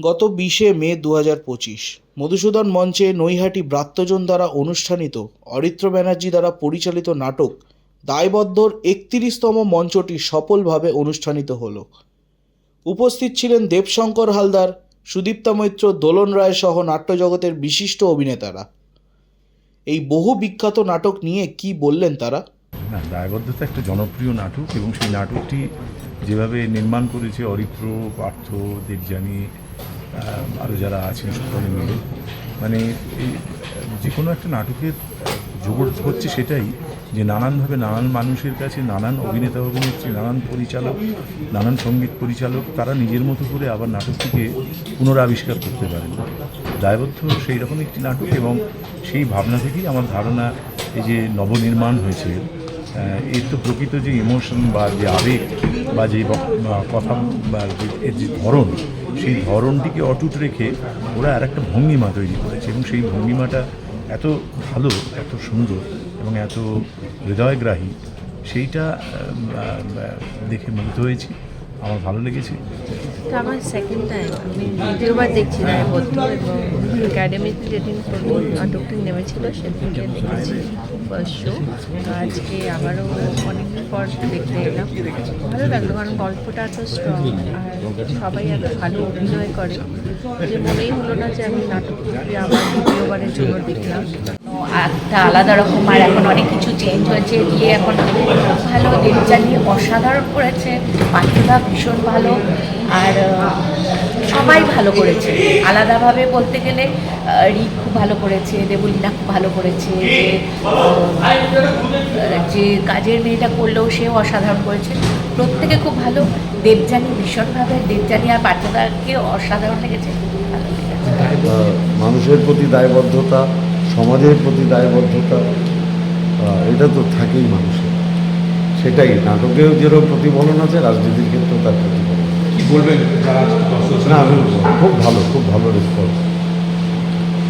গত বিশে মে দু হাজার পঁচিশ মধুসূদন মঞ্চে নৈহাটি ব্রাত্যজন দ্বারা অনুষ্ঠানিত অরিত্র ব্যানার্জি দ্বারা পরিচালিত নাটক দায়বদ্ধর একত্রিশতম মঞ্চটি সফলভাবে অনুষ্ঠানিত হল। উপস্থিত ছিলেন দেবশঙ্কর হালদার, সুদীপ্তা মৈত্র, দোলন রায় সহ নাট্যজগতের বিশিষ্ট অভিনেতারা। এই বহু বিখ্যাত নাটক নিয়ে কি বললেন তারা? না দায়বদ্ধতা একটা জনপ্রিয় নাটক এবং সেই নাটকটি যেভাবে নির্মাণ করেছে অরিত্র, পার্থ, দেবযানী আরও যারা আছেন সকলে মিলে। মানে এই, যে কোনো একটা নাটকের জোর হচ্ছে সেটাই যে নানানভাবে নানান মানুষের কাছে নানান অভিনেতা, অভিনেত্রী, নানান পরিচালক, নানান সংগীত পরিচালক, তারা নিজের মতো করে আবার নাটকটিকে পুনরাবিষ্কার করতে পারেন। দায়বদ্ধ সেই রকম একটি নাটক এবং সেই ভাবনা থেকেই আমার ধারণা এই যে নবনির্মাণ হয়েছে এর তো প্রকৃত যে ইমোশন বা যে আবেগ বা যে কথা বা এর যে ধরন, সেই ধরনটিকে অটুট রেখে ওরা আর একটা ভঙ্গিমা তৈরি করেছে এবং সেই ভঙ্গিমাটা এত ভালো, এত সুন্দর এবং এত হৃদয়গ্রাহী, সেইটা দেখে মুগ্ধ হয়েছি। আমার ভালো লেগেছে। এটা আমার সেকেন্ড টাইম আমি দ্বিতীয়বার দেখছি দায়বদ্ধ এবং একাডেমিতে যেদিন প্রথম নাটকটি নেমেছিল সেদিনকে দেখেছি। ফার্স্ট শো আজকে আবারও অনেকদিন পর দেখতে এলাম। ভালো লাগল কারণ গল্পটা এত স্ট্রং আর সবাই এত ভালো অভিনয় করে। যে মনেই হলো না যে আমি নাটকটি আবার দ্বিতীয়বারের জন্য দেখলাম। একটা আলাদা রকম, আর এখন অনেক কিছু চেঞ্জ হয়েছে। দিয়ে এখন খুব ভালো দেবযানী অসাধারণ করেছে। পাখিরা ভীষণ ভালো, আর সবাই ভালো করেছে। আলাদাভাবে বলতে গেলে রিক খুব ভালো করেছে, দেবলীনা খুব ভালো করেছে, যে কাজের মেয়েটা করলেও সেও অসাধারণ করেছে। প্রত্যেকে খুব ভালো। দেবযানী ভীষণভাবে, দেবযানী আর পার্থদাকে অসাধারণ লেগেছে। মানুষের প্রতি দায়বদ্ধতা সমাজের প্রতি দায়বদ্ধতা এটা তো থাকেই মানুষের। সেটাই নাটকেও যেরকম প্রতিফলন আছে রাজনীতির ক্ষেত্রেও তার প্রতিফলন কি বলবেন? না খুব ভালো খুব ভালো রেসপন্স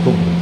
খুব ভালো।